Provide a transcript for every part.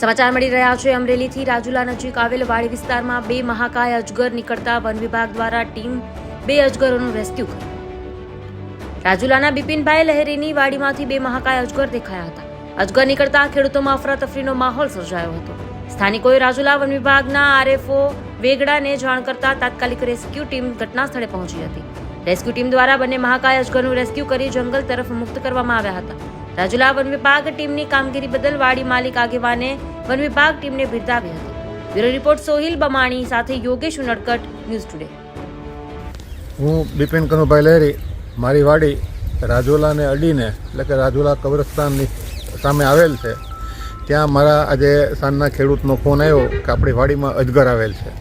સમાચાર મળી રહ્યા છે. અમરેલીથી રાજુલા નજીક આવેલ વાડી વિસ્તારમાં બે મહાકાય અજગર નીકળતા વન વિભાગ દ્વારા ટીમ બે અજગરોનું રેસ્ક્યુ કર્યું. રાજુલાના બિપિનભાઈ લહેરીની વાડીમાંથી બે મહાકાય અજગર દેખાયા હતા. અજગર નીકળતા ખેડૂતોમાં અફરાતફરીનો માહોલ સર્જાયો હતો. સ્થાનિકોએ રાજુલા વન વિભાગના આરએફઓ વેગડાને જાણ કરતા તાત્કાલિક રેસ્ક્યુ ટીમ ઘટના સ્થળે પહોંચી હતી. રેસ્ક્યુ ટીમ દ્વારા બંને મહાકાય અજગરનું રેસ્ક્યુ કરી જંગલ તરફ મુક્ત કરવામાં આવ્યા હતા. રાજુલા વન વિભાગ ટીમની કામગીરી બદલ વાડી માલિક આગેવાને વન વિભાગ ટીમને બિરદાવી હતી. બ્યુરો રિપોર્ટ સોહિલ બમાણી સાથે યોગેશ ઉનડકટ, ન્યૂઝ ટુડે. હું બિપિન કનુભાઈ લહેરી, મારી વાડી રાજુલાને અડીને, એટલે કે રાજુલા કબ્રસ્તાનની સામે આવેલ છે. ત્યાં મારા આજે સાંજના ખેડૂતનો ફોન આવ્યો કે આપણી વાડીમાં અજગર આવેલ છે.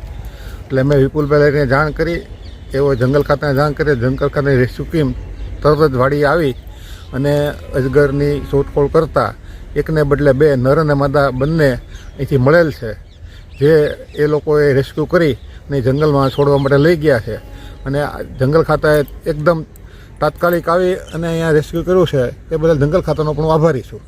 એટલે મેં વિપુલભાઈ લહેરીને જાણ કરી, એવો જંગલ ખાતાને જાણ કરી, જંગલ ખાતાની રેસ્ક્યુ ટીમ તરત જ વાડી આવી અને અજગરની શોધખોળ કરતાં એકને બદલે બે નર અને માદા બંને અહીંથી મળેલ છે, જે એ લોકોએ રેસ્ક્યુ કરી ને જંગલમાં છોડવા માટે લઈ ગયા છે. અને જંગલ ખાતાએ એકદમ તાત્કાલિક આવી અને અહીંયા રેસ્ક્યુ કર્યું છે. એ બદલ જંગલ ખાતાનો પણ આભારી છું.